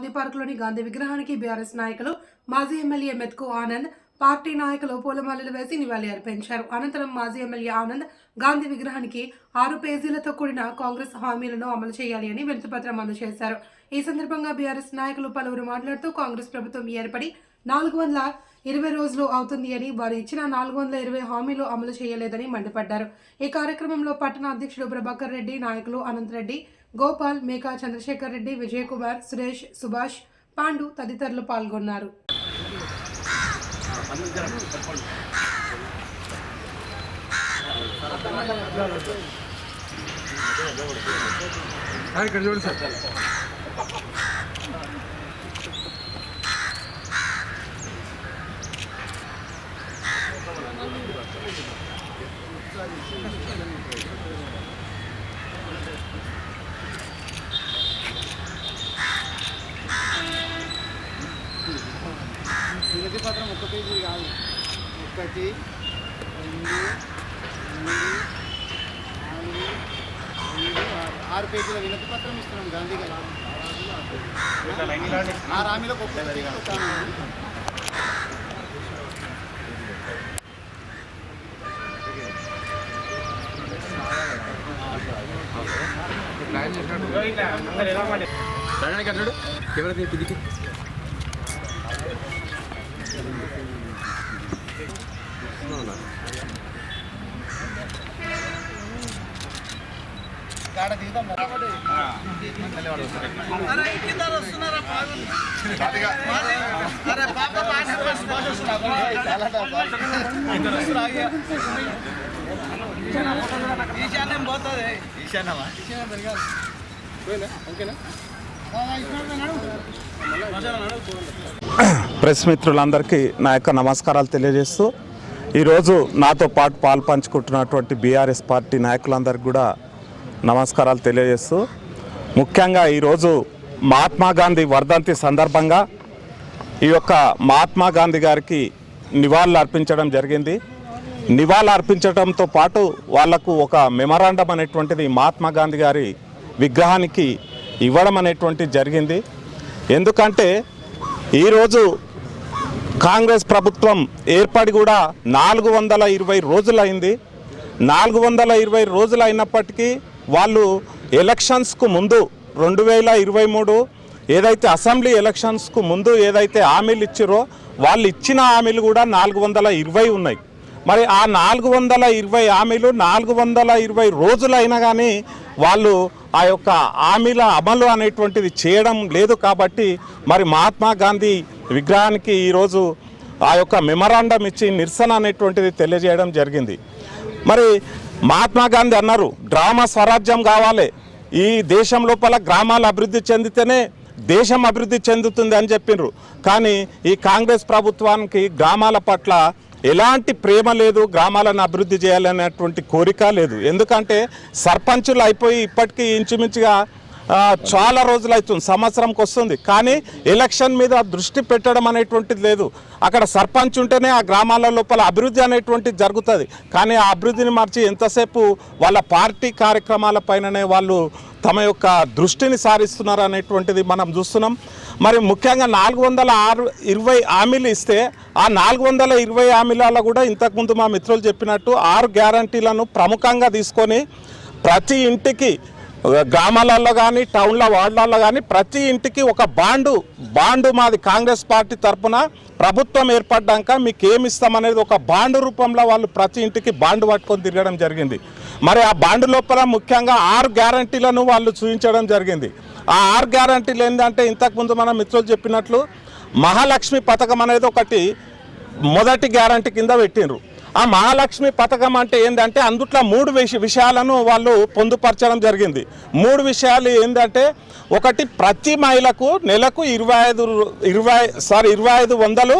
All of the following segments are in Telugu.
గాంధీ పార్కులోని గాంధీ విగ్రహానికి బీఆర్ఎస్ నాయకులు మాజీ ఎమ్మెల్యే మెత్కు ఆనంద్ పార్టీ నాయకులు పూలమాలలు వేసి నివాళి అర్పించారు. అనంతరం మాజీ ఎమ్మెల్యే ఆనంద్ గాంధీ విగ్రహానికి ఆరు పేజీలతో కూడిన కాంగ్రెస్ హామీలను అమలు చేయాలి అని వినతిపత్రం అందజేశారు. ఈ సందర్భంగా బీఆర్ఎస్ నాయకులు పలువురు మాట్లాడుతూ కాంగ్రెస్ ప్రభుత్వం ఏర్పడి నాలుగు వందల ఇరవై రోజులు అవుతుంది అని వారు ఇచ్చిన నాలుగు వందల ఇరవై హామీలు అమలు చేయలేదని మండిపడ్డారు. ఈ కార్యక్రమంలో పట్టణ అధ్యక్షుడు ప్రభాకర్ రెడ్డి నాయకులు అనంత్ రెడ్డి గోపాల్ మేకా చంద్రశేఖర్ రెడ్డి విజయ్ కుమార్ సురేష్ సుభాష్ పాండు తదితరులు పాల్గొన్నారు. ఇక్కడ చూడు సార్. పత్రం ఒక పేజీ కాదు ఒకటి రెండు మూడు నాలుగు ఐదు ఆరు ఆరు పేజీల వినతి పత్రం ఇస్తున్నాం గాంధీ గారు ఆ హామీలో ఒక పేజీ. ప్లాన్ చేసినట్టు కెమెరా తీసి ఈశాన్యం పోతుంది ఈశాన్యమా ఓకేనా ప్రెస్ మిత్రులందరికీ నా యొక్క నమస్కారాలు తెలియజేస్తూ ఈరోజు నాతో పాటు పాలు పంచుకుంటున్నటువంటి బీఆర్ఎస్ పార్టీ నాయకులందరికీ కూడా నమస్కారాలు తెలియజేస్తూ ముఖ్యంగా ఈరోజు మహాత్మా గాంధీ వర్ధంతి సందర్భంగా ఈ యొక్క మహాత్మా గాంధీ గారికి నివాళులు అర్పించడం జరిగింది. నివాళులు అర్పించడంతో పాటు వాళ్ళకు ఒక మెమరాండం అనేటువంటిది మహాత్మా గాంధీ గారి విగ్రహానికి ఇవ్వడం అనేటువంటిది జరిగింది. ఎందుకంటే ఈరోజు కాంగ్రెస్ ప్రభుత్వం ఏర్పడి కూడా నాలుగు వందల ఇరవై రోజులైంది. నాలుగు వందల ఇరవై రోజులు అయినప్పటికీ వాళ్ళు ఎలక్షన్స్కు ముందు రెండు వేల ఇరవై మూడు ఏదైతే అసెంబ్లీ ఎలక్షన్స్కు ముందు ఏదైతే హామీలు ఇచ్చిరో వాళ్ళు ఇచ్చిన హామీలు కూడా నాలుగు వందల ఇరవై ఉన్నాయి. మరి ఆ నాలుగు వందల ఇరవై హామీలు నాలుగు వందల ఇరవై రోజులైనా కానీ వాళ్ళు ఆ యొక్క హామీల అమలు అనేటువంటిది చేయడం లేదు కాబట్టి మరి మహాత్మా గాంధీ విగ్రహానికి ఈరోజు ఆ యొక్క మెమరాండం ఇచ్చి నిరసన అనేటువంటిది తెలియజేయడం జరిగింది. మరి మహాత్మా గాంధీ అన్నారు డ్రామా స్వరాజ్యం కావాలి. ఈ దేశం లోపల గ్రామాలు అభివృద్ధి చెందితేనే దేశం అభివృద్ధి చెందుతుంది అని చెప్పిండ్రు కానీ ఈ కాంగ్రెస్ ప్రభుత్వానికి గ్రామాల పట్ల ఎలాంటి ప్రేమ లేదు గ్రామాలను అభివృద్ధి చేయాలనేటువంటి కోరిక లేదు. ఎందుకంటే సర్పంచులు అయిపోయి ఇప్పటికీ ఇంచుమించుగా చాలా రోజులు అవుతుంది సంవత్సరంకి వస్తుంది. కానీ ఎలక్షన్ మీద దృష్టి పెట్టడం అనేటువంటిది లేదు. అక్కడ సర్పంచ్ ఉంటేనే ఆ గ్రామాల లోపల అభివృద్ధి అనేటువంటిది జరుగుతుంది. కానీ ఆ అభివృద్ధిని మార్చి ఎంతసేపు వాళ్ళ పార్టీ కార్యక్రమాల పైననే వాళ్ళు తమ యొక్క దృష్టిని సారిస్తున్నారు అనేటువంటిది మనం చూస్తున్నాం. మరి ముఖ్యంగా నాలుగు వందల ఆరు ఇరవై హామీలు ఇస్తే ఆ నాలుగు వందల ఇరవై హామీలలో కూడా ఇంతకుముందు మా మిత్రులు చెప్పినట్టు ఆరు గ్యారంటీలను ప్రముఖంగా తీసుకొని ప్రతి ఇంటికి గ్రామాలలో కానీ టౌన్ల వార్డులలో కానీ ప్రతి ఇంటికి ఒక బాండు బాండు మాది కాంగ్రెస్ పార్టీ తరఫున ప్రభుత్వం ఏర్పడ్డాక మీకు ఏమిస్తామనేది ఒక బాండు రూపంలో వాళ్ళు ప్రతి ఇంటికి బాండు పట్టుకొని తిరగడం జరిగింది. మరి ఆ బాండు లోపల ముఖ్యంగా ఆరు గ్యారంటీలను వాళ్ళు చూపించడం జరిగింది. ఆ ఆరు గ్యారంటీలు ఏంటంటే ఇంతకుముందు మన మిత్రులు చెప్పినట్లు మహాలక్ష్మి పథకం అనేది ఒకటి మొదటి గ్యారంటీ కింద పెట్టిండ్రు. ఆ మహాలక్ష్మి పథకం అంటే ఏంటంటే అందుట్లో మూడు విషయాలను వాళ్ళు పొందుపరచడం జరిగింది. మూడు విషయాలు ఏంటంటే ఒకటి ప్రతి మహిళకు నెలకు ఇరవై ఐదు ఇరవై సారీ ఇరవై ఐదు వందలు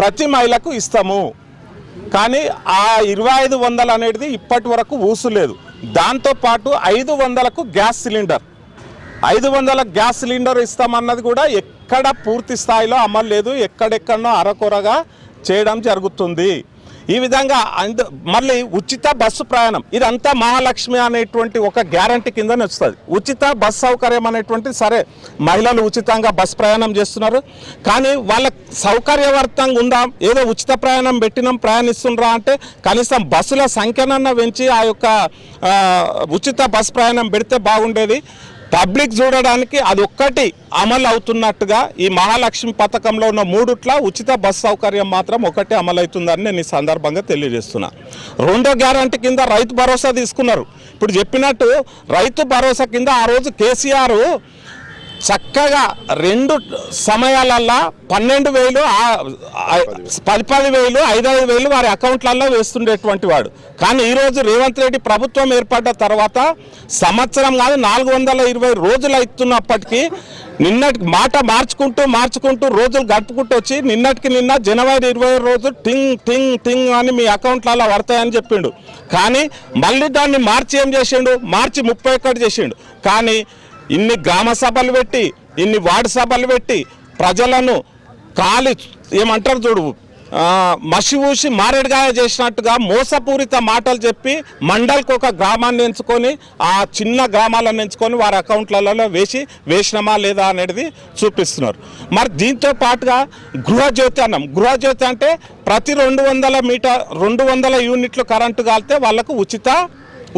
ప్రతి మహిళకు ఇస్తాము. కానీ ఆ ఇరవై ఐదు వందలు అనేది ఇప్పటి వరకు ఊసులేదు దాంతోపాటు ఐదు వందలకు గ్యాస్ సిలిండర్. ఐదు వందల గ్యాస్ సిలిండర్ ఇస్తామన్నది కూడా ఎక్కడ పూర్తి స్థాయిలో అమలు లేదు. ఎక్కడెక్కడనో అరకొరగా చేయడం జరుగుతుంది. ఈ విధంగా అంద మళ్ళీ ఉచిత బస్సు ప్రయాణం. ఇదంతా మహాలక్ష్మి అనేటువంటి ఒక గ్యారంటీ కింద వస్తుంది. ఉచిత బస్సు సౌకర్యం అనేటువంటి సరే మహిళలు ఉచితంగా బస్ ప్రయాణం చేస్తున్నారు. కానీ వాళ్ళ సౌకర్యవర్తంగా ఉందా? ఏదో ఉచిత ప్రయాణం పెట్టినాం ప్రయాణిస్తుండ్రా అంటే కనీసం బస్సుల సంఖ్యనన్నా పెంచి ఆ యొక్క ఉచిత బస్సు ప్రయాణం పెడితే బాగుండేది. పబ్లిక్ చూడడానికి అది ఒక్కటి అమలు అవుతున్నట్టుగా ఈ మహాలక్ష్మి పథకంలో ఉన్న మూడుట్ల ఉచిత బస్ సౌకర్యం మాత్రం ఒకటి అమలు అవుతుందని నేను ఈ సందర్భంగా తెలియజేస్తున్నా. రెండో గ్యారంటీ కింద రైతు భరోసా తీసుకున్నారు. ఇప్పుడు చెప్పినట్టు రైతు భరోసా కింద ఆ రోజు కేసీఆర్ చక్కగా రెండు సమయాలల్లో పన్నెండు వేలు పది పది వేలు ఐదైదు వేలు వారి అకౌంట్లలో వేస్తుండేటువంటి వాడు. కానీ ఈరోజు రేవంత్ రెడ్డి ప్రభుత్వం ఏర్పడ్డ తర్వాత సంవత్సరం కాదు నాలుగు వందల ఇరవై రోజులు అవుతున్నప్పటికీ నిన్నటి మాట మార్చుకుంటూ మార్చుకుంటూ రోజులు గడుపుకుంటూ వచ్చి నిన్నటికి నిన్న జనవరి ఇరవై రోజు టింగ్ టింగ్ టింగ్ అని మీ అకౌంట్లలో పడతాయని చెప్పిండు. కానీ మళ్ళీ దాన్ని మార్చి ఏం చేసిండు? మార్చి ముప్పై ఒకటి చేసిండు. కానీ ఇన్ని గ్రామ సభలు పెట్టి ఇన్ని వార్డు సభలు పెట్టి ప్రజలను కాలి ఏమంటారు చూడు మసి ఊసి మారేడుగాయ చేసినట్టుగా మోసపూరిత మాటలు చెప్పి మండల్కి ఒక గ్రామాన్ని ఎంచుకొని ఆ చిన్న గ్రామాలను ఎంచుకొని వారి అకౌంట్లలో వేసి వేసినామా లేదా అనేది చూపిస్తున్నారు. మరి దీంతో పాటుగా గృహజ్యోతి అన్నం గృహజ్యోతి అంటే ప్రతి రెండు వందల మీటర్ రెండు వందల యూనిట్లు కరెంటు కాలితే వాళ్ళకు ఉచిత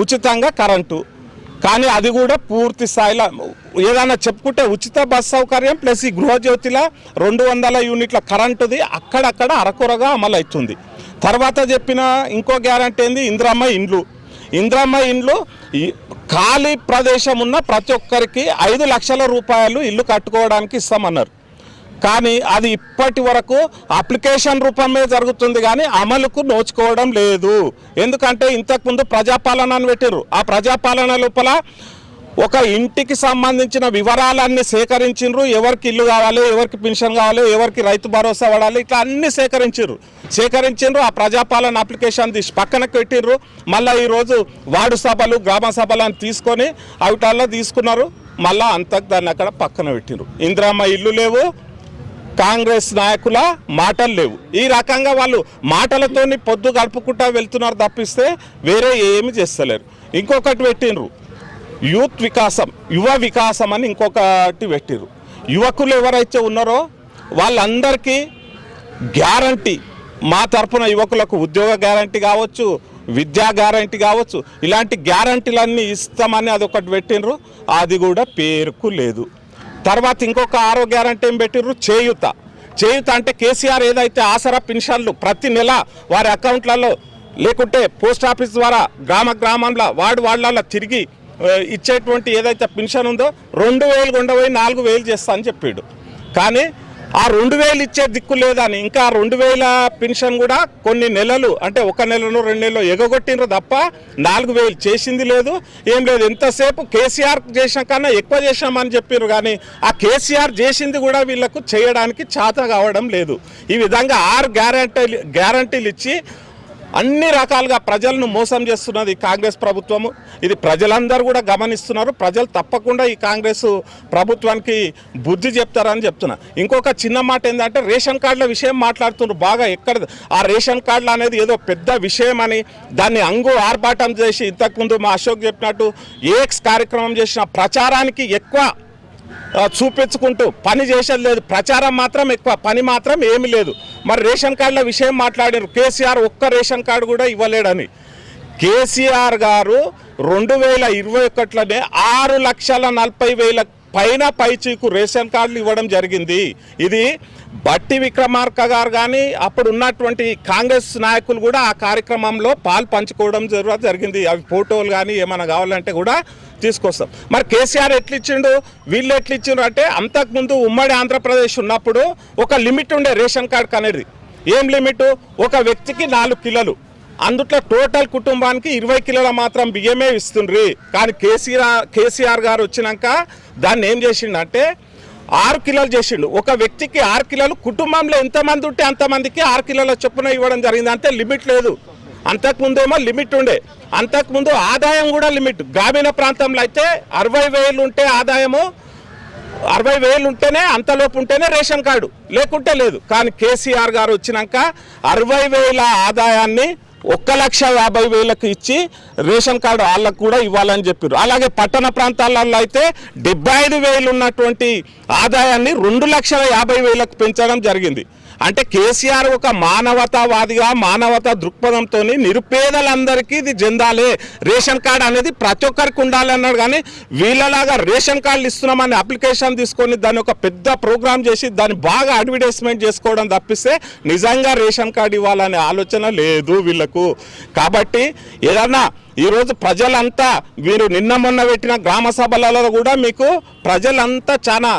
ఉచితంగా కరెంటు. కానీ అది కూడా పూర్తి స్థాయిలో ఏదైనా చెప్పుకుంటే ఉచిత బస్ సౌకర్యం ప్లస్ ఈ గృహజ్యోతిలో రెండు వందల యూనిట్ల కరెంటుది అక్కడక్కడ అరకొరగా అమలు అవుతుంది తర్వాత చెప్పిన ఇంకో గ్యారంటీ ఏంది? ఇంద్రమ్మ ఇండ్లు. ఇంద్రమ్మ ఇండ్లు ఈ ఖాళీ ప్రదేశం ఉన్న ప్రతి ఒక్కరికి ఐదు లక్షల రూపాయలు ఇల్లు కట్టుకోవడానికి ఇస్తామన్నారు. కానీ అది ఇప్పటి వరకు అప్లికేషన్ రూపమే జరుగుతుంది కానీ అమలుకు నోచుకోవడం లేదు. ఎందుకంటే ఇంతకుముందు ప్రజాపాలన అని పెట్టారు ఆ ప్రజాపాలన లోపల ఒక ఇంటికి సంబంధించిన వివరాలన్నీ సేకరించిండ్రు ఎవరికి ఇల్లు కావాలి ఎవరికి పెన్షన్ కావాలి ఎవరికి రైతు భరోసా పడాలి ఇట్లా అన్నీ సేకరించారు సేకరించిండ్రు ఆ ప్రజాపాలన అప్లికేషన్ తీసి పక్కన పెట్టిర్రు. మళ్ళీ ఈరోజు వార్డు సభలు గ్రామ సభలు అని తీసుకొని అవిటాల్లో తీసుకున్నారు. మళ్ళీ అంతకు దాన్ని అక్కడ పక్కన పెట్టిర్రు. ఇందిరామ్మ ఇల్లు లేవు. కాంగ్రెస్ నాయకుల మాటలు లేవు. ఈ రకంగా వాళ్ళు మాటలతోని పొద్దు గడుపుకుంటా వెళ్తున్నారు తప్పిస్తే వేరే ఏమి చేస్తలేరు. ఇంకొకటి పెట్టిండ్రు. యూత్ వికాసం యువ వికాసం అని ఇంకొకటి పెట్టిర్రు యువకులు ఎవరైతే ఉన్నారో వాళ్ళందరికీ గ్యారంటీ. మా తరపున యువకులకు ఉద్యోగ గ్యారంటీ కావచ్చు విద్యా గ్యారంటీ కావచ్చు ఇలాంటి గ్యారంటీలన్నీ ఇస్తామని అదొకటి పెట్టిండ్రు. అది కూడా పేరుకు లేదు. తర్వాత ఇంకొక ఆరో గ్యారంటీ ఏం పెట్టిర్రు? చేయుత. చేయుత అంటే కేసీఆర్ ఏదైతే ఆసరా పెన్షన్లు ప్రతి నెల వారి అకౌంట్లలో లేకుంటే పోస్ట్ ఆఫీస్ ద్వారా గ్రామ గ్రామంలో వార్డు వార్డులలో తిరిగి ఇచ్చేటువంటి ఏదైతే పెన్షన్ ఉందో రెండు వేలు కొండపోయి నాలుగు వేలు చేస్తా అని చెప్పాడు. కానీ ఆ రెండు వేలు ఇచ్చే దిక్కు లేదని. ఇంకా ఆ రెండు వేల పెన్షన్ కూడా కొన్ని నెలలు అంటే ఒక నెలను రెండు నెలలు ఎగగొట్టినరు తప్ప నాలుగు వేలు చేసింది లేదు. ఏం లేదు ఎంతసేపు కేసీఆర్ చేసిన కన్నా ఎక్కువ చేశామని చెప్పారు కానీ ఆ కేసీఆర్ చేసింది కూడా వీళ్ళకు చేయడానికి చేత కావడం లేదు. ఈ విధంగా ఆరు గ్యారంటీ గ్యారంటీలు ఇచ్చి అన్ని రకాలుగా ప్రజలను మోసం చేస్తున్నది కాంగ్రెస్ ప్రభుత్వము. ఇది ప్రజలందరూ కూడా గమనిస్తున్నారు. ప్రజలు తప్పకుండా ఈ కాంగ్రెస్ ప్రభుత్వానికి బుద్ధి చెప్తారని చెప్తున్నా. ఇంకొక చిన్న మాట ఏంటంటే రేషన్ కార్డుల విషయం మాట్లాడుతున్నారు బాగా ఎక్కడ ఆ రేషన్ కార్డులు అనేది ఏదో పెద్ద విషయం అని దాన్ని అంగు ఆర్భాటం చేసి ఇంతకుముందు మా అశోక్ చెప్పినట్టు ఏక్స్ కార్యక్రమం చేసిన ప్రచారానికి ఎక్కువ చూపించుకుంటూ పని చేసేది లేదు. ప్రచారం మాత్రం ఎక్కువ పని మాత్రం ఏమీ లేదు. మరి రేషన్ కార్డుల విషయం మాట్లాడారు. కేసీఆర్ ఒక్క రేషన్ కార్డు కూడా ఇవ్వలేడని. కేసీఆర్ గారు రెండు వేల ఇరవై ఒకటిలోనే ఆరు లక్షల నలభై వేల పైన పైచీకు రేషన్ కార్డులు ఇవ్వడం జరిగింది. ఇది బట్టి విక్రమార్క గారు కానీ అప్పుడు ఉన్నటువంటి కాంగ్రెస్ నాయకులు కూడా ఆ కార్యక్రమంలో పాలు పంచుకోవడం జరిగింది. అవి ఫోటోలు కానీ ఏమైనా కావాలంటే కూడా తీసుకొస్తాం. మరి కేసీఆర్ ఎట్లిచ్చిండు? వీళ్ళు ఎట్లా ఇచ్చిండ్రు అంటే అంతకుముందు ఉమ్మడి ఆంధ్రప్రదేశ్ ఉన్నప్పుడు ఒక లిమిట్ ఉండే రేషన్ కార్డుకి అనేది ఏం లిమిట్? ఒక వ్యక్తికి నాలుగు కిలోలు. అందుట్లో టోటల్ కుటుంబానికి ఇరవై కిలోల మాత్రం బియ్యమే ఇస్తుండ్రి. కానీ కేసీఆర్ కేసీఆర్ గారు వచ్చినాక దాన్ని ఏం చేసిండంటే ఆరు కిలోలు చేసిండు. ఒక వ్యక్తికి ఆరు కిలోలు కుటుంబంలో ఎంతమంది ఉంటే అంతమందికి ఆరు కిలోల చొప్పున ఇవ్వడం జరిగింది. అంతే లిమిట్ లేదు. అంతకుముందేమో లిమిట్ ఉండే. అంతకుముందు ఆదాయం కూడా లిమిట్. గ్రామీణ ప్రాంతంలో అయితే అరవై వేలు ఉంటే ఆదాయము అరవై వేలు ఉంటేనే అంతలోపు ఉంటేనే రేషన్ కార్డు. లేకుంటే లేదు. కానీ కేసీఆర్ గారు వచ్చినాక అరవై వేల ఆదాయాన్ని ఒక్క లక్ష యాభై వేలకు ఇచ్చి రేషన్ కార్డు వాళ్ళకు కూడా ఇవ్వాలని చెప్పారు అలాగే పట్టణ ప్రాంతాలలో అయితే డెబ్బై ఐదు వేలు ఉన్నటువంటి ఆదాయాన్ని రెండు లక్షల యాభై వేలకు పెంచడం జరిగింది. అంటే కేసీఆర్ ఒక మానవతావాదిగా మానవతా దృక్పథంతో నిరుపేదలందరికీ ఇది చెందాలి. రేషన్ కార్డు అనేది ప్రతి ఒక్కరికి ఉండాలి అన్నాడు కానీ వీళ్ళలాగా రేషన్ కార్డులు ఇస్తున్నామని అప్లికేషన్ తీసుకొని దాన్ని ఒక పెద్ద ప్రోగ్రామ్ చేసి దాన్ని బాగా అడ్వర్టైజ్మెంట్ చేసుకోవడం తప్పిస్తే నిజంగా రేషన్ కార్డు ఇవ్వాలనే ఆలోచన లేదు వీళ్ళకు. కాబట్టి ఏదన్నా ఈరోజు ప్రజలంతా మీరు నిన్న మొన్న పెట్టిన గ్రామ సభలలో కూడా మీకు ప్రజలంతా చాలా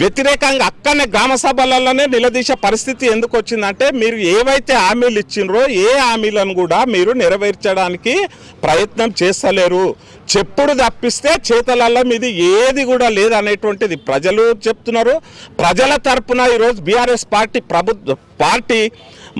వ్యతిరేకంగా అక్కడనే గ్రామ సభలలోనే నిలదీసే పరిస్థితి ఎందుకు వచ్చిందంటే మీరు ఏవైతే హామీలు ఇచ్చిండ్రో ఏ హామీలను కూడా మీరు నెరవేర్చడానికి ప్రయత్నం చేస్తలేరు. చెప్పుడు తప్పిస్తే చేతలలో మీది ఏది కూడా లేదనేటువంటిది ప్రజలు చెప్తున్నారు. ప్రజల తరపున ఈరోజు బీఆర్ఎస్ పార్టీ ప్రభుత్వ పార్టీ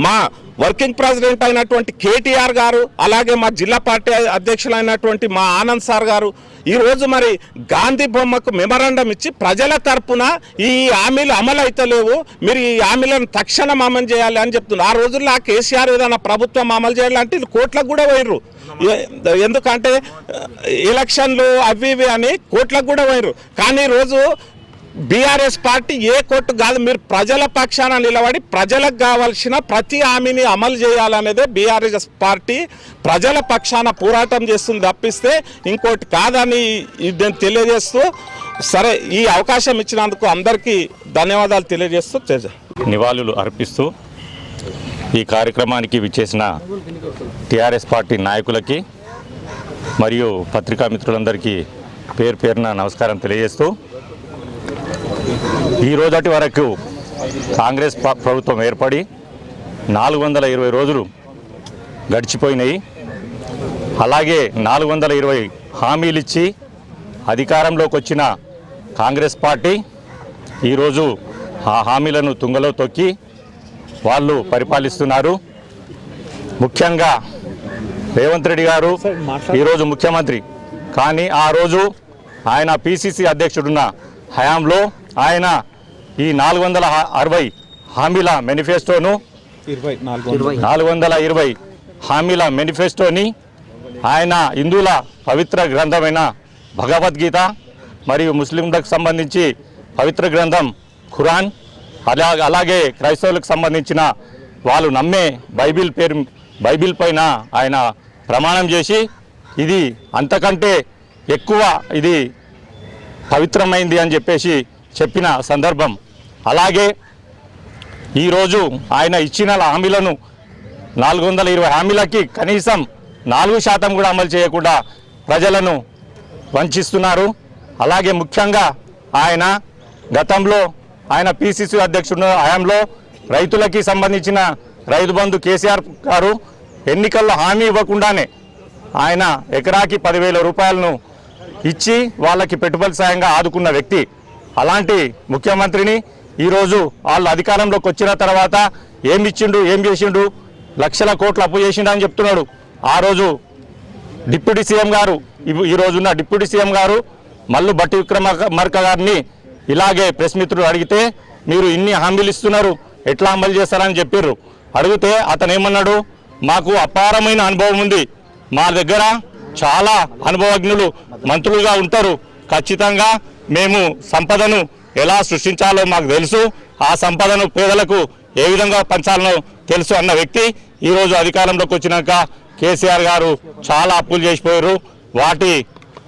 మా వర్కింగ్ ప్రెసిడెంట్ అయినటువంటి కేటీఆర్ గారు అలాగే మా జిల్లా పార్టీ అధ్యక్షులైనటువంటి మా ఆనంద్ సార్ గారు ఈరోజు మరి గాంధీ బొమ్మకు మెమరాండం ఇచ్చి ప్రజల తరపున ఈ హామీలు అమలు అయితలేవు మీరు ఈ హామీలను తక్షణం అమలు చేయాలి అని చెప్తున్నారు. ఆ రోజుల్లో ఆ కేసీఆర్ ఏదైనా ప్రభుత్వం అమలు చేయాలంటే కోట్లకు కూడా పోయిర్రు. ఎందుకంటే ఎలక్షన్లు అవి ఇవి అని కోట్లకు కూడా పోయిర్రు. కానీ ఈరోజు బీఆర్ఎస్ పార్టీ ఏ కోర్టు కాదు మీరు ప్రజల పక్షాన నిలబడి ప్రజలకు కావాల్సిన ప్రతి హామీని అమలు చేయాలనేదే బీఆర్ఎస్ పార్టీ ప్రజల పక్షాన పోరాటం చేస్తుంది తప్పిస్తే ఇంకోటి కాదని ఇది నేను తెలియజేస్తూ సరే ఈ అవకాశం ఇచ్చినందుకు అందరికీ ధన్యవాదాలు తెలియజేస్తూ తేజ నివాళులు అర్పిస్తూ ఈ కార్యక్రమానికి విచ్చేసిన టీఆర్ఎస్ పార్టీ నాయకులకి మరియు పత్రికా మిత్రులందరికీ పేరు పేరున నమస్కారం తెలియజేస్తూ ఈ రోజటి వరకు కాంగ్రెస్ ప్రభుత్వం ఏర్పడి నాలుగు వందల ఇరవై రోజులు గడిచిపోయినాయి. అలాగే నాలుగు వందల ఇరవై హామీలు ఇచ్చి అధికారంలోకి వచ్చిన కాంగ్రెస్ పార్టీ ఈరోజు ఆ హామీలను తుంగలో తొక్కి వాళ్ళు పరిపాలిస్తున్నారు. ముఖ్యంగా రేవంత్ రెడ్డి గారు ఈరోజు ముఖ్యమంత్రి. కానీ ఆ రోజు ఆయన పిసిసి అధ్యక్షుడున్న హయాంలో ఆయన ఈ నాలుగు వందల అరవై హామీల మేనిఫెస్టోను నాలుగు వందల. ఇరవై హామీల మేనిఫెస్టోని ఆయన హిందువుల పవిత్ర గ్రంథమైన భగవద్గీత మరియు ముస్లింలకు సంబంధించి పవిత్ర గ్రంథం ఖురాన్ అలా అలాగే క్రైస్తవులకు సంబంధించిన వాళ్ళు నమ్మే బైబిల్ పేరు బైబిల్ పైన ఆయన ప్రమాణం చేసి ఇది అంతకంటే ఎక్కువ ఇది పవిత్రమైంది అని చెప్పేసి చెప్పిన సందర్భం. అలాగే ఈరోజు ఆయన ఇచ్చిన హామీలను నాలుగు వందల ఇరవై హామీలకి కనీసం నాలుగు శాతం కూడా అమలు చేయకుండా ప్రజలను వంచిస్తున్నారు. అలాగే ముఖ్యంగా ఆయన గతంలో ఆయన పిసిసి అధ్యక్షుడు హయాంలో రైతులకి సంబంధించిన రైతు బంధు కేసీఆర్ గారు ఎన్నికల్లో హామీ ఇవ్వకుండానే ఆయన ఎకరాకి పదివేల రూపాయలను ఇచ్చి వాళ్ళకి పెట్టుబడి సాయంగా ఆదుకున్న వ్యక్తి. అలాంటి ముఖ్యమంత్రిని ఈరోజు వాళ్ళు అధికారంలోకి వచ్చిన తర్వాత ఏం ఇచ్చిండు ఏం చేసిండు లక్షల కోట్లు అప్పు చేసిండు అని చెప్తున్నాడు. ఆ రోజు డిప్యూటీ సీఎం గారు ఈరోజున్న ఈ రోజున్న డిప్యూటీ సీఎం గారు మల్లు బట్టి విక్రమార్క గారిని ఇలాగే ప్రెస్ మిత్రుడు అడిగితే మీరు ఇన్ని హామీలు ఇస్తున్నారు ఎట్లా అమలు చేస్తారని చెప్పారు అడిగితే అతను ఏమన్నాడు మాకు అపారమైన అనుభవం ఉంది. మా దగ్గర చాలా అనుభవజ్ఞులు మంత్రులుగా ఉంటారు. ఖచ్చితంగా మేము సంపదను ఎలా సృష్టించాలో మాకు తెలుసు. ఆ సంపదను పేదలకు ఏ విధంగా పంచాలనో తెలుసు అన్న వ్యక్తి ఈరోజు అధికారంలోకి వచ్చినాక కేసీఆర్ గారు చాలా అప్పులు చేసిపోయారు. వాటి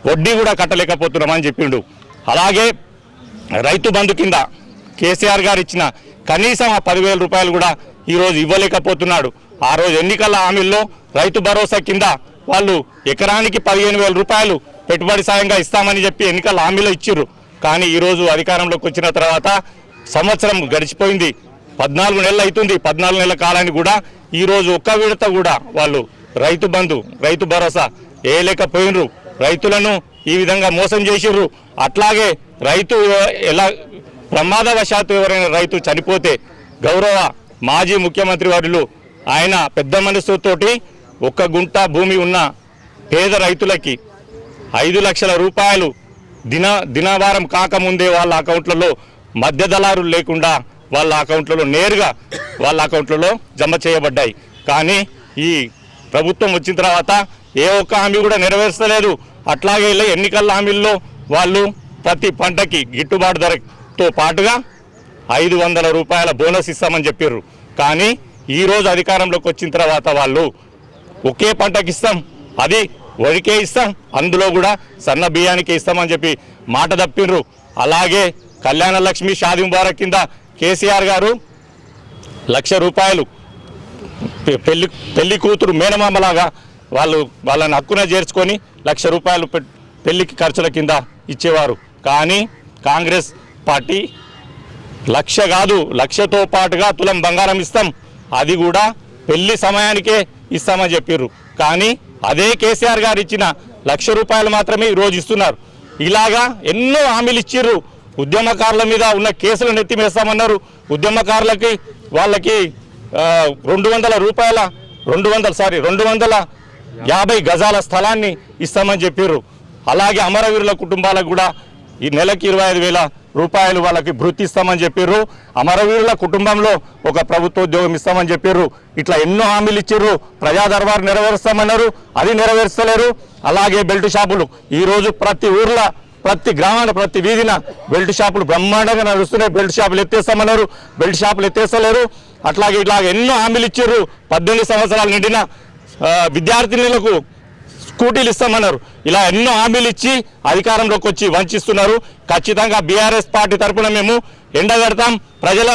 వడ్డీ కూడా కట్టలేకపోతున్నామని చెప్పిండు. అలాగే రైతు బంధు కింద కేసీఆర్ గారు ఇచ్చిన కనీసం ఆ పదివేల రూపాయలు కూడా ఈరోజు ఇవ్వలేకపోతున్నాడు. ఆ రోజు ఎన్నికల హామీల్లో రైతు భరోసా కింద వాళ్ళు ఎకరానికి పదిహేను వేల రూపాయలు పెట్టుబడి సాయంగా ఇస్తామని చెప్పి ఎన్నికల హామీలో ఇచ్చిర్రు. కానీ ఈరోజు అధికారంలోకి వచ్చిన తర్వాత సంవత్సరం గడిచిపోయింది. పద్నాలుగు నెలలు అవుతుంది. పద్నాలుగు నెలల కాలానికి కూడా ఈరోజు ఒక్క విడత కూడా వాళ్ళు రైతు బంధు రైతు భరోసా వేయలేకపోయినరు రైతులను ఈ విధంగా మోసం చేసిర్రు. అట్లాగే రైతు ఎలా ప్రమాదవశాత్తు ఎవరైనా రైతు చనిపోతే గౌరవ మాజీ ముఖ్యమంత్రి వారులు ఆయన పెద్ద మనసుతోటి ఒక్క గుంట భూమి ఉన్న పేద రైతులకి ఐదు లక్షల రూపాయలు దిన దినవారం కాకముందే వాళ్ళ అకౌంట్లలో మధ్య దళారులు లేకుండా వాళ్ళ అకౌంట్లలో నేరుగా వాళ్ళ అకౌంట్లలో జమ చేయబడ్డాయి. కానీ ఈ ప్రభుత్వం వచ్చిన తర్వాత ఏ ఒక్క హామీ కూడా నెరవేర్చలేదు. అట్లాగే ఇలా ఎన్నికల హామీల్లో వాళ్ళు ప్రతి పంటకి గిట్టుబాటు ధరతో పాటుగా ఐదు వందల రూపాయల బోనస్ ఇస్తామని చెప్పారు కానీ ఈరోజు అధికారంలోకి వచ్చిన తర్వాత వాళ్ళు ఒకే పంటకి ఇస్తాం. అది వరికే ఇస్తాం. అందులో కూడా సన్న బియ్యానికి ఇస్తామని చెప్పి మాట తప్పిండ్రు. అలాగే కళ్యాణ లక్ష్మి షాది ముబారక్ కింద కేసీఆర్ గారు లక్ష రూపాయలు పె- పెళ్ళి పెళ్ళి కూతురు మేనమామలాగా వాళ్ళు వాళ్ళని హక్కున చేర్చుకొని లక్ష రూపాయలు పె- పెళ్ళికి ఖర్చుల కింద ఇచ్చేవారు. కానీ కాంగ్రెస్ పార్టీ లక్ష కాదు లక్షతో పాటుగా తులం బంగారం ఇస్తాం. అది కూడా పెళ్ళి సమయానికే ఇస్తామని చెప్పారు కానీ అదే కేసీఆర్ గారు ఇచ్చిన లక్ష రూపాయలు మాత్రమే ఈరోజు ఇస్తున్నారు. ఇలాగా ఎన్నో హామీలు ఇచ్చిర్రు. ఉద్యమకారుల మీద ఉన్న కేసులు నెత్తిమేస్తామన్నారు ఉద్యమకారులకి వాళ్ళకి రెండు వందల రూపాయల రెండు వందల సారీ రెండు వందల యాభై గజాల స్థలాన్ని ఇస్తామని చెప్పారు అలాగే అమరవీరుల కుటుంబాలకు కూడా ఈ నెలకి ఇరవై ఐదు వేల రూపాయలు వాళ్ళకి భృతి ఇస్తామని చెప్పారు అమరవీరుల కుటుంబంలో ఒక ప్రభుత్వ ఉద్యోగం ఇస్తామని చెప్పారు ఇట్లా ఎన్నో హామీలు ఇచ్చారు ప్రజా దర్బార్ నెరవేరుస్తామన్నారు. అది నెరవేర్చలేరు. అలాగే బెల్ట్ షాపులు. ఈరోజు ప్రతి ఊర్లో ప్రతి గ్రామాన ప్రతి వీధిన బెల్ట్ షాపులు బ్రహ్మాండంగా నడుస్తున్నాయి. బెల్ట్ షాపులు ఎత్తేస్తామన్నారు. బెల్ట్ షాపులు ఎత్తేస్తలేరు. అట్లాగే ఇట్లా ఎన్నో హామీలు ఇచ్చారు పద్దెనిమిది సంవత్సరాలు నిండిన విద్యార్థినులకు స్కూటీలు ఇస్తామన్నారు. ఇలా ఎన్నో హామీలు ఇచ్చి అధికారంలోకి వచ్చి వంచిస్తున్నారు. ఖచ్చితంగా బీఆర్ఎస్ పార్టీ తరపున మేము ఎండగడతాం. ప్రజల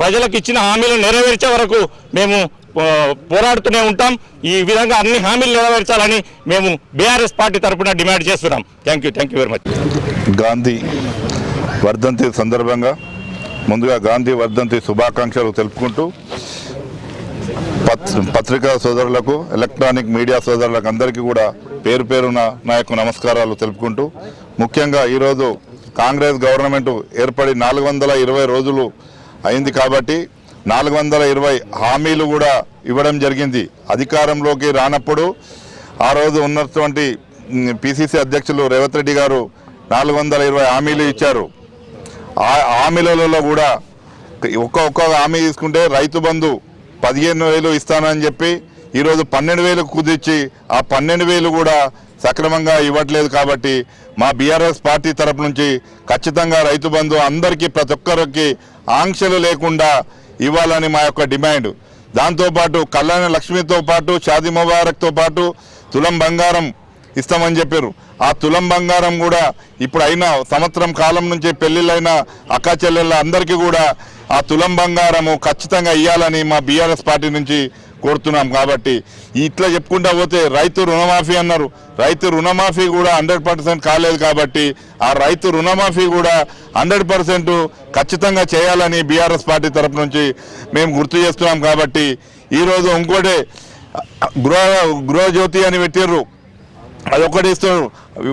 ప్రజలకు ఇచ్చిన హామీలు నెరవేర్చే వరకు మేము పోరాడుతూనే ఉంటాం. ఈ విధంగా అన్ని హామీలు నెరవేర్చాలని మేము బీఆర్ఎస్ పార్టీ తరఫున డిమాండ్ చేస్తున్నాం. Thank you thank you very much Gandhi వర్ధంతి సందర్భంగా ముందుగా గాంధీ వర్ధంతి శుభాకాంక్షలు తెలుపుకుంటూ పత్రికా సోదరులకు ఎలక్ట్రానిక్ మీడియా సోదరులకు అందరికీ కూడా పేరు పేరున నా యొక్క నమస్కారాలు తెలుపుకుంటూ ముఖ్యంగా ఈరోజు కాంగ్రెస్ గవర్నమెంట్ ఏర్పడి నాలుగు వందల ఇరవై రోజులు అయింది కాబట్టి నాలుగు వందల ఇరవై హామీలు కూడా ఇవ్వడం జరిగింది. అధికారంలోకి రానప్పుడు ఆ రోజు ఉన్నటువంటి పిసిసి అధ్యక్షులు రేవంత్ రెడ్డి గారు నాలుగు వందల ఇరవై హామీలు ఇచ్చారు. ఆ హామీలలో కూడా ఒక్క హామీ తీసుకుంటే రైతు బంధు పదిహేను వేలు ఇస్తానని చెప్పి ఈరోజు పన్నెండు వేలు కుదిర్చి ఆ పన్నెండు వేలు కూడా సక్రమంగా ఇవ్వట్లేదు కాబట్టి మా బీఆర్ఎస్ పార్టీ తరపు నుంచి ఖచ్చితంగా రైతు బంధు అందరికీ ప్రతి ఒక్కరికి ఆంక్షలు లేకుండా ఇవ్వాలని మా యొక్క డిమాండ్. దాంతోపాటు కళ్యాణ లక్ష్మితో పాటు షాది ముబారక్తో పాటు తులం బంగారం ఇస్తామని చెప్పారు. ఆ తులం బంగారం కూడా ఇప్పుడు అయిన సంవత్సరం కాలం నుంచి పెళ్ళిళ్ళైన అక్క చెల్లెళ్ళ అందరికీ కూడా ఆ తులం బంగారము ఖచ్చితంగా ఇవ్వాలని మా బీఆర్ఎస్ పార్టీ నుంచి కోరుతున్నాం కాబట్టి ఇట్లా చెప్పుకుంటా పోతే రైతు రుణమాఫీ అన్నారు. రైతు రుణమాఫీ కూడా హండ్రెడ్ పర్సెంట్ కాలేదు కాబట్టి ఆ రైతు రుణమాఫీ కూడా హండ్రెడ్ పర్సెంట్ ఖచ్చితంగా చేయాలని బీఆర్ఎస్ పార్టీ తరపు నుంచి మేము గుర్తు చేస్తున్నాం కాబట్టి ఈరోజు ఇంకోటి గృహ గృహజ్యోతి అని పెట్టిర్రు. అదొకటి ఇస్తున్నారు.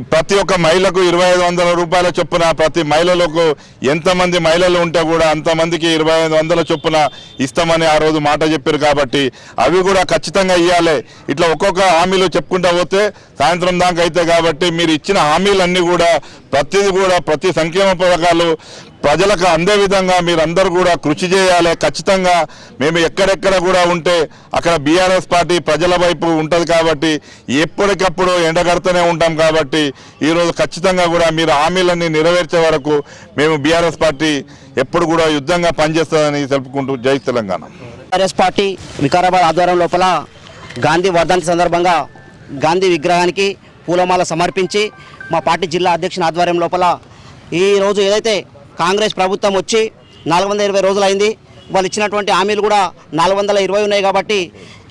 ప్రతి ఒక్క మహిళకు ఇరవై ఐదు వందల రూపాయల చొప్పున ప్రతి మహిళలకు ఎంతమంది మహిళలు ఉంటే కూడా అంతమందికి ఇరవై ఐదు వందల చొప్పున ఇస్తామని ఆ రోజు మాట చెప్పారు కాబట్టి అవి కూడా ఖచ్చితంగా ఇవ్వాలి ఇట్లా ఒక్కొక్క హామీలు చెప్పుకుంటా పోతే సాయంత్రం దాకా అయితే కాబట్టి మీరు ఇచ్చిన హామీలన్నీ కూడా ప్రతిది కూడా ప్రతి సంక్షేమ పథకాలు ప్రజలకు అందే విధంగా మీరందరూ కూడా కృషి చేయాలి. ఖచ్చితంగా మేము ఎక్కడెక్కడ కూడా ఉంటే అక్కడ బీఆర్ఎస్ పార్టీ ప్రజల వైపు ఉంటుంది కాబట్టి ఎప్పటికప్పుడు ఎండగడుతూనే ఉంటాం కాబట్టి ఈరోజు ఖచ్చితంగా కూడా మీరు హామీలన్నీ నెరవేర్చే వరకు మేము బీఆర్ఎస్ పార్టీ ఎప్పుడు కూడా యుద్ధంగా పనిచేస్తుందని తెలుపుకుంటూ జై తెలంగాణ. బీఆర్ఎస్ పార్టీ వికారాబాద్ ఆధ్వర్యం లోపల గాంధీ వర్ధంతి సందర్భంగా గాంధీ విగ్రహానికి పూలమాల సమర్పించి మా పార్టీ జిల్లా అధ్యక్షుని ఆధ్వర్యం లోపల ఈరోజు ఏదైతే కాంగ్రెస్ ప్రభుత్వం వచ్చి నాలుగు వందల ఇరవై రోజులు అయింది వాళ్ళు ఇచ్చినటువంటి హామీలు కూడా నాలుగు వందల ఇరవై ఉన్నాయి కాబట్టి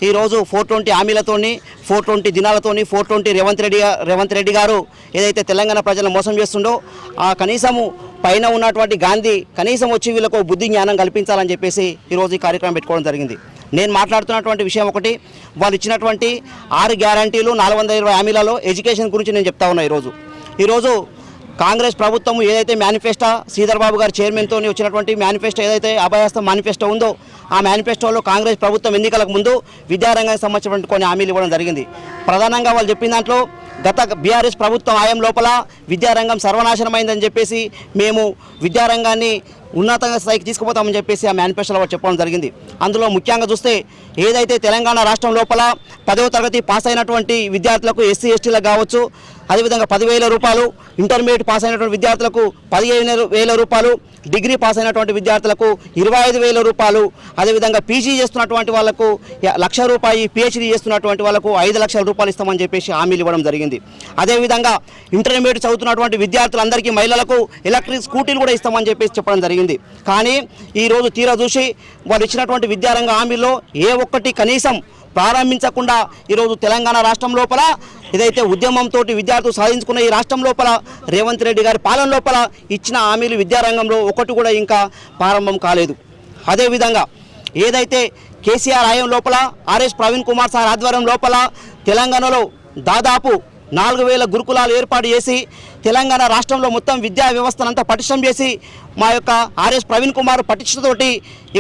ఈరోజు ఫోర్ ట్వంటీ హామీలతోని ఫోర్ ట్వంటీ దినాలతోని ఫోర్ ట్వంటీ రేవంత్ రెడ్డి రేవంత్ రెడ్డి గారు ఏదైతే తెలంగాణ ప్రజలను మోసం చేస్తుండో ఆ కనీసము పైన ఉన్నటువంటి గాంధీ కనీసం వచ్చి వీళ్ళకు బుద్ధి జ్ఞానం కల్పించాలని చెప్పేసి ఈరోజు ఈ కార్యక్రమం పెట్టుకోవడం జరిగింది. నేను మాట్లాడుతున్నటువంటి విషయం ఒకటి వాళ్ళు ఇచ్చినటువంటి ఆరు గ్యారంటీలు నాలుగు వందల ఇరవై హామీలలో ఎడ్యుకేషన్ గురించి నేను చెప్తా ఉన్నా ఈరోజు. ఈరోజు కాంగ్రెస్ ప్రభుత్వం ఏదైతే మేనిఫెస్టో శ్రీధర్ బాబు గారు చైర్మన్తో వచ్చినటువంటి మేనిఫెస్టో ఏదైతే అభయాస్త మేనిఫెస్టో ఉందో ఆ మేనిఫెస్టోలో కాంగ్రెస్ ప్రభుత్వం ఎన్నికలకు ముందు విద్యారంగానికి సంబంధించినటువంటి కొన్ని హామీలు ఇవ్వడం జరిగింది. ప్రధానంగా వాళ్ళు చెప్పిన దాంట్లో గత బీఆర్ఎస్ ప్రభుత్వం ఆయం లోపల విద్యారంగం సర్వనాశనమైందని చెప్పేసి మేము విద్యారంగాన్ని ఉన్నత స్థాయికి తీసుకుపోతామని చెప్పేసి ఆ మేనిఫెస్టోలో చెప్పడం జరిగింది. అందులో ముఖ్యంగా చూస్తే ఏదైతే తెలంగాణ రాష్ట్రం లోపల పదవ తరగతి పాస్ అయినటువంటి విద్యార్థులకు ఎస్సీ ఎస్టీలకు కావచ్చు అదేవిధంగా పదివేల రూపాయలు ఇంటర్మీడియట్ పాస్ అయినటువంటి విద్యార్థులకు పదిహేను వేల రూపాయలు డిగ్రీ పాస్ అయినటువంటి విద్యార్థులకు ఇరవై ఐదు వేల రూపాయలు అదేవిధంగా పీజీ చేస్తున్నటువంటి వాళ్ళకు లక్ష రూపాయి పిహెచ్డీ చేస్తున్నటువంటి వాళ్ళకు ఐదు లక్షల రూపాయలు ఇస్తామని చెప్పేసి హామీలు ఇవ్వడం జరిగింది. అదేవిధంగా ఇంటర్మీడియట్ చదువుతున్నటువంటి విద్యార్థులందరికీ మహిళలకు ఎలక్ట్రిక్ స్కూటీలు కూడా ఇస్తామని చెప్పేసి చెప్పడం జరిగింది. కానీ ఈరోజు తీరా చూసి వాళ్ళు ఇచ్చినటువంటి విద్యారంగ హామీల్లో ఏ ఒక్కటి కనీసం ప్రారంభించకుండా ఈరోజు తెలంగాణ రాష్ట్రం లోపల ఏదైతే ఉద్యమంతో విద్యార్థులు సాధించుకున్న ఈ రాష్ట్రం లోపల రేవంత్ రెడ్డి గారి పాలన లోపల ఇచ్చిన హామీలు విద్యారంగంలో ఒకటి కూడా ఇంకా ప్రారంభం కాలేదు. అదేవిధంగా ఏదైతే కేసీఆర్ ఆయం లోపల ఆర్ఎస్ ప్రవీణ్ కుమార్ సార్ ఆధ్వర్యం లోపల తెలంగాణలో దాదాపు నాలుగు వేల గురుకులాలు ఏర్పాటు చేసి తెలంగాణ రాష్ట్రంలో మొత్తం విద్యా వ్యవస్థనంతా పటిష్టం చేసి మా యొక్క ఆర్ఎస్ ప్రవీణ్ కుమార్ పటిష్టతోటి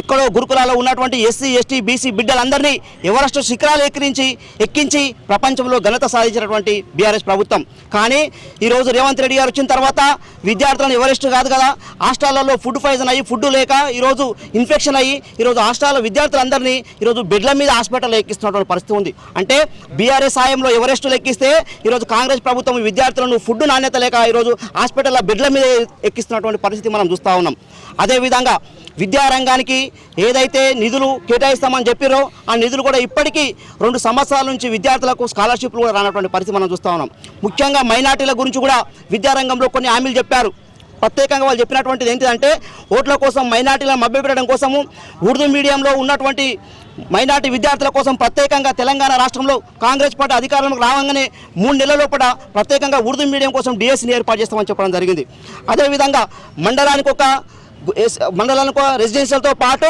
ఎక్కడో గురుకులాలో ఉన్నటువంటి ఎస్సీ ఎస్టీ బీసీ బిడ్డలందరినీ ఎవరెస్ట్ శిఖరాలు ఎక్కిరించి ఎక్కించి ప్రపంచంలో ఘనత సాధించినటువంటి బీఆర్ఎస్ ప్రభుత్వం. కానీ ఈరోజు రేవంత్ రెడ్డి గారు వచ్చిన తర్వాత విద్యార్థులను ఎవరెస్ట్ కాదు కదా హాస్టళ్ళలో ఫుడ్ పాయిజన్ అయ్యి ఫుడ్ లేక ఈరోజు ఇన్ఫెక్షన్ అయ్యి ఈరోజు హాస్టల్లో విద్యార్థులందరినీ ఈరోజు బెడ్ల మీద హాస్పిటల్లో ఎక్కిస్తున్నటువంటి పరిస్థితి ఉంది. అంటే బీఆర్ఎస్ సాయంలో ఎవరెస్టులు ఎక్కిస్తే ఈరోజు కాంగ్రెస్ ప్రభుత్వం విద్యార్థులను ఫుడ్ నాణ్యత లేక ఈరోజు హాస్పిటల్లో బెడ్ల మీద ఎక్కిస్తున్నటువంటి పరిస్థితి మనం చూస్తాం ఉన్నాం. అదేవిధంగా విద్యారంగానికి ఏదైతే నిధులు కేటాయిస్తామని చెప్పారో ఆ నిధులు కూడా ఇప్పటికీ రెండు సంవత్సరాల నుంచి విద్యార్థులకు స్కాలర్షిప్లు కూడా రానటువంటి పరిస్థితి మనం చూస్తూ ఉన్నాం. ముఖ్యంగా మైనార్టీల గురించి కూడా విద్యారంగంలో కొన్ని హామీలు చెప్పారు. ప్రత్యేకంగా వాళ్ళు చెప్పినటువంటిది ఏంటిదంటే ఓట్ల కోసం మైనార్టీలను మభ్యపెట్టడం కోసము ఉర్దూ మీడియంలో ఉన్నటువంటి మైనార్టీ విద్యార్థుల కోసం ప్రత్యేకంగా తెలంగాణ రాష్ట్రంలో కాంగ్రెస్ పార్టీ అధికారంలోకి రావంగానే మూడు నెలల లోపల ప్రత్యేకంగా ఉర్దూ మీడియం కోసం డిఎస్సిని ఏర్పాటు చేస్తామని చెప్పడం జరిగింది. అదేవిధంగా మండలానికి ఒక ఎస్- రెసిడెన్షియల్తో పాటు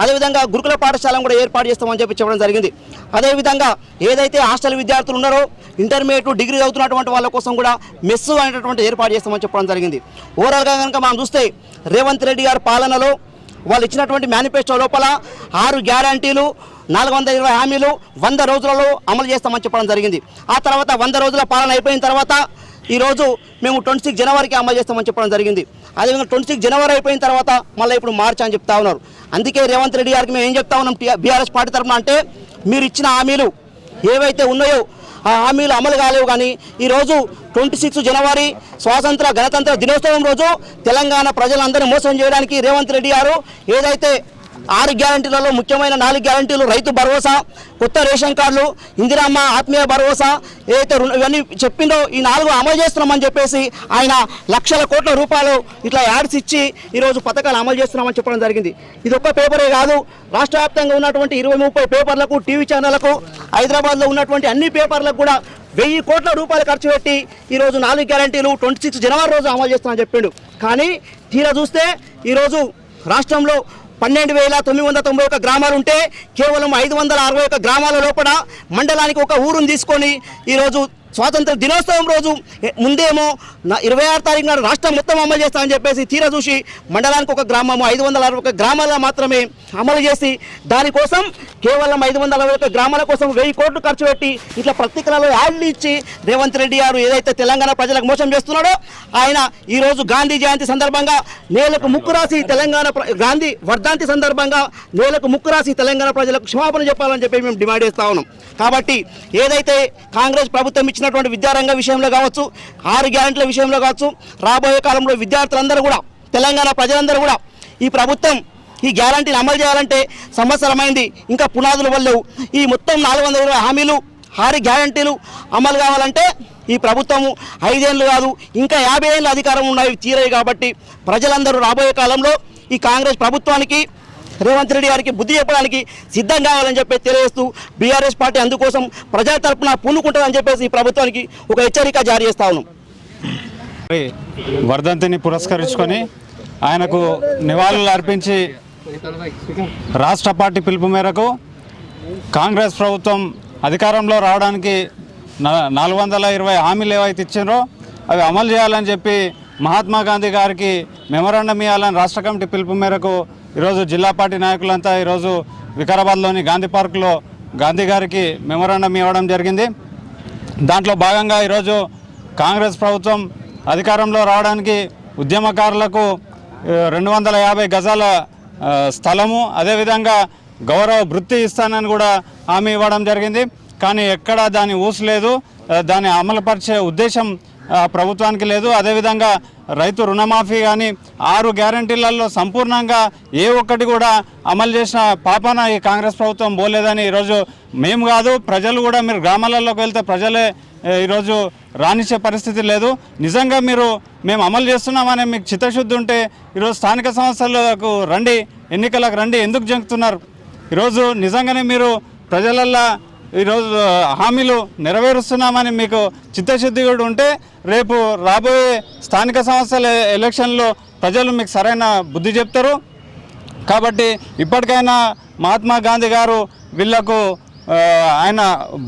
అదేవిధంగా గురుకుల పాఠశాలను కూడా ఏర్పాటు చేస్తామని చెప్పి చెప్పడం జరిగింది. అదేవిధంగా ఏదైతే హాస్టల్ విద్యార్థులు ఉన్నారో ఇంటర్మీడియట్ డిగ్రీ చదువుతున్నటువంటి వాళ్ళ కోసం కూడా మెస్సు అనేటటువంటి ఏర్పాటు చేస్తామని చెప్పడం జరిగింది. ఓవరాల్గా కనుక మనం చూస్తే రేవంత్ రెడ్డి గారి పాలనలో వాళ్ళు ఇచ్చినటువంటి మేనిఫెస్టో లోపల ఆరు గ్యారంటీలు నాలుగు వందల ఇరవై హామీలు వంద రోజులలో అమలు చేస్తామని చెప్పడం జరిగింది. ఆ తర్వాత వంద రోజుల పాలన అయిపోయిన తర్వాత ఈరోజు మేము ట్వంటీ సిక్స్ జనవరికి అమలు చేస్తామని చెప్పడం జరిగింది. అదేవిధంగా ట్వంటీ సిక్స్ జనవరి అయిపోయిన తర్వాత మళ్ళీ ఇప్పుడు మార్చి అని చెప్తా ఉన్నారు. అందుకే రేవంత్ రెడ్డి గారికి మేము ఏం చెప్తా ఉన్నాం? బీఆర్ఎస్ పార్టీ తరఫున అంటే మీరు ఇచ్చిన హామీలు ఏవైతే ఉన్నాయో ఆ హామీలు అమలు కాలేవు కానీ ఈరోజు ట్వంటీ సిక్స్ జనవరి స్వాతంత్ర గణతంత్ర దినోత్సవం రోజు తెలంగాణ ప్రజలందరినీ మోసం చేయడానికి రేవంత్ రెడ్డి గారు ఏదైతే ఆరు గ్యారంటీలలో ముఖ్యమైన నాలుగు గ్యారంటీలు రైతు భరోసా కొత్త రేషన్ కార్డులు ఇందిరమ్మ ఆత్మీయ భరోసా ఏదైతే ఇవన్నీ చెప్పిందో ఈ నాలుగు అమలు చేస్తున్నామని చెప్పేసి ఆయన లక్షల కోట్ల రూపాయలు ఇట్లా యాడ్స్ ఇచ్చి ఈరోజు పథకాలు అమలు చేస్తున్నామని చెప్పడం జరిగింది. ఇది ఒక్క పేపరే కాదు. రాష్ట్ర వ్యాప్తంగా ఉన్నటువంటి ఇరవై ముప్పై పేపర్లకు టీవీ ఛానళ్ళకు హైదరాబాద్లో ఉన్నటువంటి అన్ని పేపర్లకు కూడా వెయ్యి కోట్ల రూపాయలు ఖర్చు పెట్టి ఈరోజు నాలుగు గ్యారంటీలు ట్వంటీ సిక్స్ జనవరి రోజు అమలు చేస్తామని చెప్పిండు. కానీ తీరా చూస్తే ఈరోజు రాష్ట్రంలో పన్నెండు వేల తొమ్మిది వందల తొంభై ఒక గ్రామాలు ఉంటే కేవలం ఐదు వందల అరవై ఒక గ్రామాల లోపల మండలానికి ఒక ఊరుని తీసుకొని ఈరోజు స్వాతంత్ర దినోత్సవం రోజు ముందేమో నా- ఇరవై ఆరు తారీఖు నాడు రాష్ట్రం మొత్తం అమలు చేస్తామని చెప్పేసి తీరా చూసి మండలానికి ఒక గ్రామము ఐదు వందల అరవై ఒక గ్రామాల మాత్రమే అమలు చేసి దానికోసం కేవలం ఐదు వందల అరవై ఒక గ్రామాల కోసం వెయ్యి కోట్లు ఖర్చు పెట్టి ఇట్లా పత్రికలలో యాడ్లు ఇచ్చి రేవంత్ రెడ్డి గారు ఏదైతే తెలంగాణ ప్రజలకు మోసం చేస్తున్నాడో ఆయన ఈరోజు గాంధీ జయంతి సందర్భంగా నేలకు ముక్కు రాసి తెలంగాణ గాంధీ వర్ధాంతి సందర్భంగా నేలకు ముక్కు రాసి తెలంగాణ ప్రజలకు క్షమాపణ చెప్పాలని చెప్పి మేము డిమాండ్ చేస్తా ఉన్నాం. కాబట్టి ఏదైతే కాంగ్రెస్ ప్రభుత్వం ఇచ్చినటువంటి విద్యారంగ విషయంలో కావచ్చు ఆరు గ్యారెంటీల విషయంలో కావచ్చు రాబోయే కాలంలో విద్యార్థులందరూ కూడా తెలంగాణ ప్రజలందరూ కూడా ఈ ప్రభుత్వం ఈ గ్యారంటీని అమలు చేయాలంటే సంవత్సరమైంది. ఇంకా పునాదులు వల్లవు ఈ మొత్తం నాలుగు వందల ఇరవై హామీలు ఆరు గ్యారంటీలు అమలు కావాలంటే ఈ ప్రభుత్వము ఐదేళ్ళు కాదు ఇంకా యాభై ఏళ్ళు అధికారం ఉన్నాయి తీరాయి కాబట్టి ప్రజలందరూ రాబోయే కాలంలో ఈ కాంగ్రెస్ ప్రభుత్వానికి రేవంత్ రెడ్డి గారికి బుద్ధి చెప్పడానికి సిద్ధం కావాలని చెప్పి తెలియజేస్తూ బీఆర్ఎస్ పార్టీ అందుకోసం ప్రజా తరపున పూనుకుంటుందని చెప్పేసి ఈ ప్రభుత్వానికి ఒక హెచ్చరిక జారీ చేస్తా ఉన్నాం. మరి వర్ధంతిని పురస్కరించుకొని ఆయనకు నివాళులు అర్పించి రాష్ట్ర పార్టీ పిలుపు మేరకు కాంగ్రెస్ ప్రభుత్వం అధికారంలో రావడానికి నాలుగు వందల ఇరవై హామీలు ఏవైతే ఇచ్చారో అవి అమలు చేయాలని చెప్పి మహాత్మా గాంధీ గారికి మెమరాండం ఇవ్వాలని రాష్ట్ర కమిటీ పిలుపు మేరకు ఈరోజు జిల్లా పార్టీ నాయకులంతా ఈరోజు వికారాబాద్లోని గాంధీ పార్కులో గాంధీ గారికి మెమోరాండం ఇవ్వడం జరిగింది. దాంట్లో భాగంగా ఈరోజు కాంగ్రెస్ ప్రభుత్వం అధికారంలో రావడానికి ఉద్యమకారులకు రెండు వందల యాభై గజాల స్థలము అదేవిధంగా గౌరవ వృత్తి ఇస్తానని కూడా హామీ ఇవ్వడం జరిగింది. కానీ ఎక్కడా దాని ఊసలేదు. దాన్ని అమలుపరిచే ఉద్దేశం ప్రభుత్వానికి లేదు. అదేవిధంగా రైతు రుణమాఫీ కానీ ఆరు గ్యారంటీలలో సంపూర్ణంగా ఏ ఒక్కటి కూడా అమలు చేసిన పాపన ఈ కాంగ్రెస్ ప్రభుత్వం పోలేదని ఈరోజు మేము కాదు ప్రజలు కూడా మీరు గ్రామాలలోకి వెళ్తే ప్రజలే ఈరోజు రాణించే పరిస్థితి లేదు. నిజంగా మీరు మేము అమలు చేస్తున్నామని మీకు చిత్తశుద్ధి ఉంటే ఈరోజు స్థానిక సంస్థలకు రండి ఎన్నికలకు రండి ఎందుకు జంకుతున్నారు? ఈరోజు నిజంగానే మీరు ప్రజలల్లో ఈరోజు హామీలు నెరవేరుస్తున్నామని మీకు చిత్తశుద్ధి కూడా ఉంటే రేపు రాబోయే స్థానిక సంస్థల ఎలక్షన్లో ప్రజలు మీకు సరైన బుద్ధి చెప్తారు. కాబట్టి ఇప్పటికైనా మహాత్మా గాంధీ గారు వీళ్ళకు ఆయన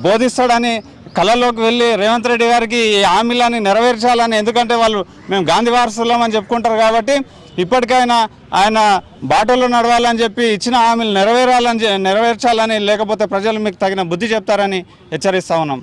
బోధిస్తాడని కళలోకి వెళ్ళి రేవంత్ రెడ్డి గారికి ఈ హామీలని నెరవేర్చాలని ఎందుకంటే వాళ్ళు మేము గాంధీ వారసులం అని చెప్పుకుంటారు కాబట్టి ఇప్పటికైనా ఆయన బాటలో నడవాలని చెప్పి ఇచ్చిన హామీలు నెరవేరాలని నెరవేర్చాలని లేకపోతే ప్రజలు మీకు తగిన బుద్ధి చెప్తారని హెచ్చరిస్తా ఉన్నాం.